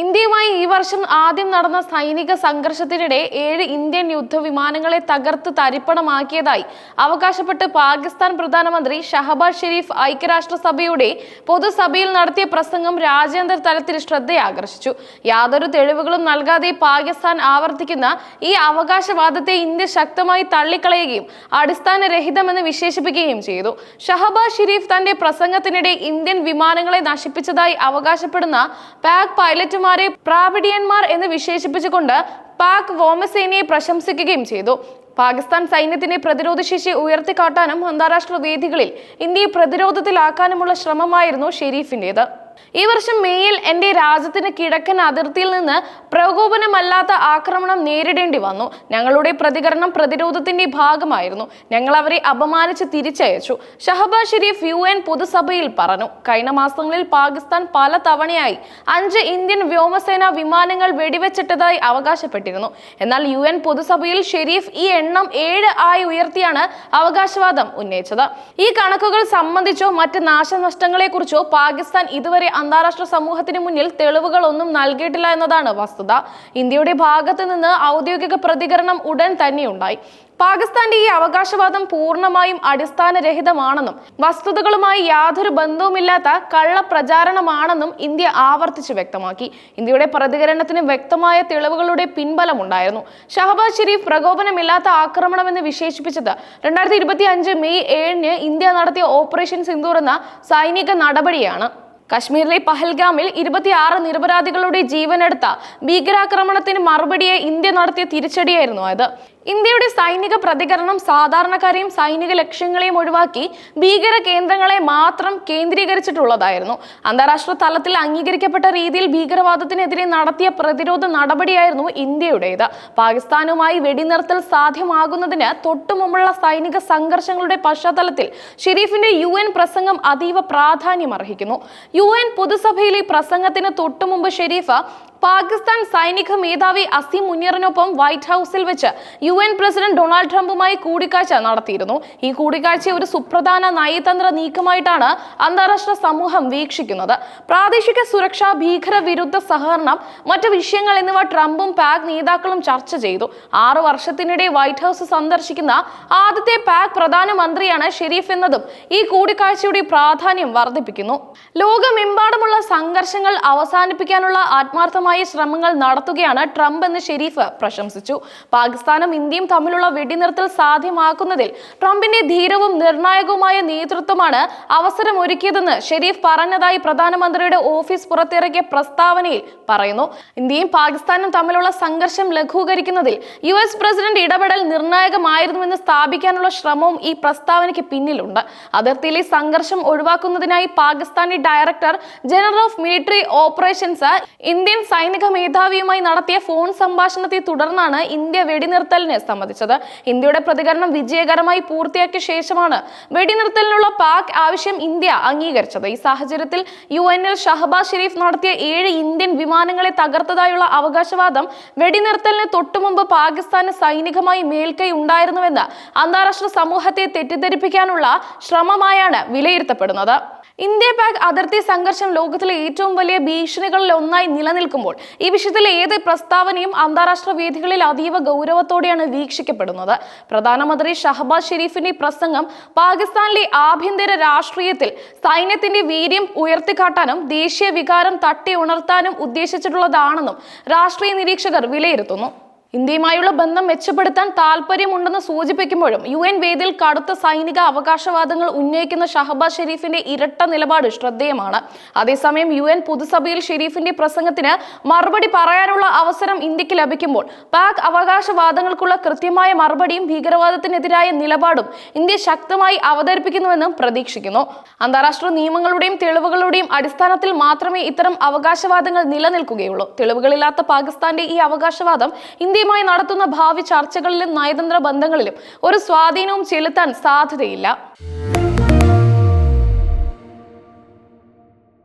ഇന്ത്യയുമായി ഈ വർഷം ആദ്യം നടന്ന സൈനിക സംഘർഷത്തിനിടെ ഏഴ് ഇന്ത്യൻ യുദ്ധവിമാനങ്ങളെ തകർത്ത് തരിപ്പണമാക്കിയതായി അവകാശപ്പെട്ട് പാകിസ്ഥാൻ പ്രധാനമന്ത്രി ഷഹബാസ് ഷെരീഫ് ഐക്യരാഷ്ട്രസഭയുടെ പൊതുസഭയിൽ നടത്തിയ പ്രസംഗം രാജ്യാന്തര തലത്തിൽ ശ്രദ്ധയാകർഷിച്ചു. യാതൊരു തെളിവുകളും നൽകാതെ പാകിസ്ഥാൻ ആവർത്തിക്കുന്ന ഈ അവകാശവാദത്തെ ഇന്ത്യ ശക്തമായി തള്ളിക്കളയുകയും അടിസ്ഥാനരഹിതമെന്ന് വിശേഷിപ്പിക്കുകയും ചെയ്തു. ഷഹബാസ് ഷെരീഫ് തന്റെ പ്രസംഗത്തിനിടെ ഇന്ത്യൻ വിമാനങ്ങളെ നശിപ്പിച്ചതായി അവകാശപ്പെടുന്ന പാക് പൈലറ്റുമാരെ പ്രാവിഡിയന്മാർ എന്ന് വിശേഷിപ്പിച്ചുകൊണ്ട് പാക് വ്യോമസേനയെ പ്രശംസിക്കുകയും ചെയ്തു. പാകിസ്ഥാൻ സൈന്യത്തിന്റെ പ്രതിരോധ ശേഷി ഉയർത്തിക്കാട്ടാനും അന്താരാഷ്ട്ര വേദികളിൽ ഇന്ത്യയെ പ്രതിരോധത്തിലാക്കാനുമുള്ള ശ്രമമായിരുന്നു ഷെരീഫിന്റേത്. ഈ വർഷം മെയ്യിൽ എന്റെ രാജ്യത്തിന് കിഴക്കൻ അതിർത്തിയിൽ നിന്ന് പ്രകോപനമല്ലാത്ത ആക്രമണം നേരിടേണ്ടി വന്നു. ഞങ്ങളുടെ പ്രതികരണം പ്രതിരോധത്തിന്റെ ഭാഗമായിരുന്നു. ഞങ്ങൾ അവരെ അപമാനിച്ച് തിരിച്ചയച്ചു. ഷഹബാസ് ഷെരീഫ് യു എൻ പൊതുസഭയിൽ പറഞ്ഞു കഴിഞ്ഞ മാസങ്ങളിൽ പാകിസ്ഥാൻ പല തവണയായി അഞ്ച് ഇന്ത്യൻ വ്യോമസേന വിമാനങ്ങൾ വെടിവെച്ചിട്ടതായി അവകാശപ്പെട്ടിരുന്നു. എന്നാൽ യു എൻ പൊതുസഭയിൽ ഷെരീഫ് ഈ എണ്ണം ഏഴ് ആയി ഉയർത്തിയാണ് അവകാശവാദം ഉന്നയിച്ചത്. ഈ കണക്കുകൾ സംബന്ധിച്ചോ മറ്റ് നാശനഷ്ടങ്ങളെക്കുറിച്ചോ പാകിസ്ഥാൻ ഇതുവരെ അന്താരാഷ്ട്ര സമൂഹത്തിന് മുന്നിൽ തെളിവുകളൊന്നും നൽകിയിട്ടില്ല എന്നതാണ് വസ്തുത. ഇന്ത്യയുടെ ഭാഗത്ത് നിന്ന് ഔദ്യോഗിക പ്രതികരണം ഉടൻ തന്നെയുണ്ടായി. പാകിസ്ഥാന്റെ ഈ അവകാശവാദം പൂർണമായും അടിസ്ഥാനരഹിതമാണെന്നും വസ്തുതകളുമായി യാതൊരു ബന്ധവുമില്ലാത്ത കള്ള പ്രചാരണമാണെന്നും ഇന്ത്യ ആവർത്തിച്ചു വ്യക്തമാക്കി. ഇന്ത്യയുടെ പ്രതികരണത്തിന് വ്യക്തമായ തെളിവുകളുടെ പിൻബലമുണ്ടായിരുന്നു. ഷഹബാസ് ഷെരീഫ് പ്രകോപനമില്ലാത്ത ആക്രമണമെന്ന് വിശേഷിപ്പിച്ചത് രണ്ടായിരത്തി ഇരുപത്തി അഞ്ച് മെയ് ഏഴിന് ഇന്ത്യ നടത്തിയ ഓപ്പറേഷൻ സിന്ദൂർ എന്ന സൈനിക നടപടിയാണ്. കശ്മീരിലെ പഹൽഗാമിൽ ഇരുപത്തിയാറ് നിരപരാധികളുടെ ജീവനെടുത്ത ഭീകരാക്രമണത്തിന് മറുപടിയെ ഇന്ത്യ നടത്തിയ തിരിച്ചടിയായിരുന്നു അത്. ഇന്ത്യയുടെ സൈനിക പ്രതികരണം സാധാരണക്കാരെയും സൈനിക ലക്ഷ്യങ്ങളെയും ഒഴിവാക്കി ഭീകര കേന്ദ്രങ്ങളെ മാത്രം കേന്ദ്രീകരിച്ചിട്ടുള്ളതായിരുന്നു. അന്താരാഷ്ട്ര തലത്തിൽ അംഗീകരിക്കപ്പെട്ട രീതിയിൽ ഭീകരവാദത്തിനെതിരെ നടത്തിയ പ്രതിരോധ നടപടിയായിരുന്നു ഇന്ത്യയുടേത്. പാകിസ്ഥാനുമായി വെടിനിർത്തൽ സാധ്യമാകുന്നതിന് തൊട്ടുമുമ്പുള്ള സൈനിക സംഘർഷങ്ങളുടെ പശ്ചാത്തലത്തിൽ ഷെരീഫിന്റെ യു എൻ പ്രസംഗം അതീവ പ്രാധാന്യം അർഹിക്കുന്നു യു എൻ പൊതുസഭയിലെ പ്രസംഗത്തിന് തൊട്ടുമുമ്പ് ഷെരീഫ് പാകിസ്ഥാൻ സൈനിക മേധാവി അസീം മുനിയറിനൊപ്പം വൈറ്റ് ഹൗസിൽ വെച്ച് യു എൻ പ്രസിഡന്റ് ഡൊണാൾഡ് ട്രംപുമായി കൂടിക്കാഴ്ച നടത്തിയിരുന്നു. ഈ കൂടിക്കാഴ്ച ഒരു സുപ്രധാന നയതന്ത്ര നീക്കമായിട്ടാണ് അന്താരാഷ്ട്ര സമൂഹം വീക്ഷിക്കുന്നത്. പ്രാദേശിക സുരക്ഷ ഭീകര വിരുദ്ധ സഹകരണം മറ്റ് വിഷയങ്ങൾ എന്നിവ ട്രംപും പാക് നേതാക്കളും ചർച്ച ചെയ്തു. ആറു വർഷത്തിനിടെ വൈറ്റ് ഹൗസ് സന്ദർശിക്കുന്ന ആദ്യത്തെ പാക് പ്രധാനമന്ത്രിയാണ് ഷെരീഫ് എന്നതും ഈ കൂടിക്കാഴ്ചയുടെ പ്രാധാന്യം വർദ്ധിപ്പിക്കുന്നു. ലോകമെമ്പാടുമുള്ള സംഘർഷങ്ങൾ അവസാനിപ്പിക്കാനുള്ള ആത്മാർത്ഥമായ ശ്രമങ്ങൾ നടത്തുകയാണ് ട്രംപ് എന്ന് ഷെരീഫ് പ്രശംസിച്ചു. പാകിസ്ഥാനും ഇന്ത്യയും തമ്മിലുള്ള വെടിനിർത്തൽ സാധ്യമാക്കുന്നതിൽ ട്രംപിന്റെ ധീരവും നിർണായകവുമായ നേതൃത്വമാണ് അവസരമൊരുക്കിയതെന്ന് ഷെരീഫ് പറഞ്ഞതായി പ്രധാനമന്ത്രിയുടെ ഓഫീസ് പുറത്തിറക്കിയ പ്രസ്താവനയിൽ പറയുന്നു. ഇന്ത്യയും പാകിസ്ഥാനും തമ്മിലുള്ള സംഘർഷം ലഘൂകരിക്കുന്നതിൽ യു എസ് പ്രസിഡന്റ് ഇടപെടൽ നിർണായകമായിരുന്നുവെന്ന് സ്ഥാപിക്കാനുള്ള ശ്രമവും ഈ പ്രസ്താവനയ്ക്ക് പിന്നിലുണ്ട്. അതിർത്തിയിലെ സംഘർഷം ഒഴിവാക്കുന്നതിനായി Pakistani director general of military operations Indian സൈനിക മേധാവിയുമായി നടത്തിയ ഫോൺ സംഭാഷണത്തെ തുടർന്നാണ് ഇന്ത്യ വെടിനിർത്തലിന് സമ്മതിച്ചത്. ഇന്ത്യയുടെ പ്രതികരണം വിജയകരമായി പൂർത്തിയാക്കിയ ശേഷമാണ് വെടിനിർത്തലിനുള്ള പാക് ആവശ്യം ഇന്ത്യ അംഗീകരിച്ചത്. ഈ സാഹചര്യത്തിൽ യു എനിൽ ഷഹബാസ് ഷെരീഫ് നടത്തിയ ഏഴ് ഇന്ത്യൻ വിമാനങ്ങളെ തകർത്തതായുള്ള അവകാശവാദം വെടിനിർത്തലിന് തൊട്ടുമുമ്പ് പാകിസ്ഥാന് സൈനികമായി മേൽക്കൈ ഉണ്ടായിരുന്നുവെന്ന് അന്താരാഷ്ട്ര സമൂഹത്തെ തെറ്റിദ്ധരിപ്പിക്കാനുള്ള ശ്രമമായാണ് വിലയിരുത്തപ്പെടുന്നത്. ഇന്ത്യ പാക് അതിർത്തി സംഘർഷം ലോകത്തിലെ ഏറ്റവും വലിയ ഭീഷണികളിൽ ഒന്നായി നിലനിൽക്കുമ്പോൾ ഈ വിഷയത്തിലെ ഏത് പ്രസ്താവനയും അന്താരാഷ്ട്ര വേദികളിൽ അതീവ ഗൗരവത്തോടെയാണ് വീക്ഷിക്കപ്പെടുന്നത്. പ്രധാനമന്ത്രി ഷഹബാസ് ഷെരീഫിന്റെ പ്രസംഗം പാകിസ്ഥാനിലെ ആഭ്യന്തര രാഷ്ട്രീയത്തിൽ സൈന്യത്തിന്റെ വീര്യം ഉയർത്തിക്കാട്ടാനും ദേശീയ വികാരം തട്ടി ഉണർത്താനും ഉദ്ദേശിച്ചിട്ടുള്ളതാണെന്നും രാഷ്ട്രീയ നിരീക്ഷകർ വിലയിരുത്തുന്നു. ഇന്ത്യയുമായുള്ള ബന്ധം മെച്ചപ്പെടുത്താൻ താല്പര്യമുണ്ടെന്ന് സൂചിപ്പിക്കുമ്പോഴും യു എൻ വേദിയിൽ കടുത്ത സൈനിക അവകാശവാദങ്ങൾ ഉന്നയിക്കുന്ന ഷഹബാസ് ഷെരീഫിന്റെ ഇരട്ട നിലപാട് ശ്രദ്ധേയമാണ്. അതേസമയം യു എൻ പൊതുസഭയിൽ ഷെരീഫിന്റെ പ്രസംഗത്തിന് മറുപടി പറയാനുള്ള അവസരം ഇന്ത്യയ്ക്ക് ലഭിക്കുമ്പോൾ പാക് അവകാശവാദങ്ങൾക്കുള്ള കൃത്യമായ മറുപടിയും ഭീകരവാദത്തിനെതിരായ നിലപാടും ഇന്ത്യ ശക്തമായി അവതരിപ്പിക്കുന്നുവെന്നും പ്രതീക്ഷിക്കുന്നു. അന്താരാഷ്ട്ര നിയമങ്ങളുടെയും തെളിവുകളുടെയും അടിസ്ഥാനത്തിൽ മാത്രമേ ഇത്തരം അവകാശവാദങ്ങൾ നിലനിൽക്കുകയുള്ളൂ. തെളിവുകളില്ലാത്ത പാകിസ്ഥാന്റെ ഈ അവകാശവാദം ഇന്ത്യയുമായി നടത്തുന്ന ഭാവി ചർച്ചകളിലും നയതന്ത്ര ബന്ധങ്ങളിലും ഒരു സ്വാധീനവും ചെലുത്താൻ സാധ്യതയില്ല.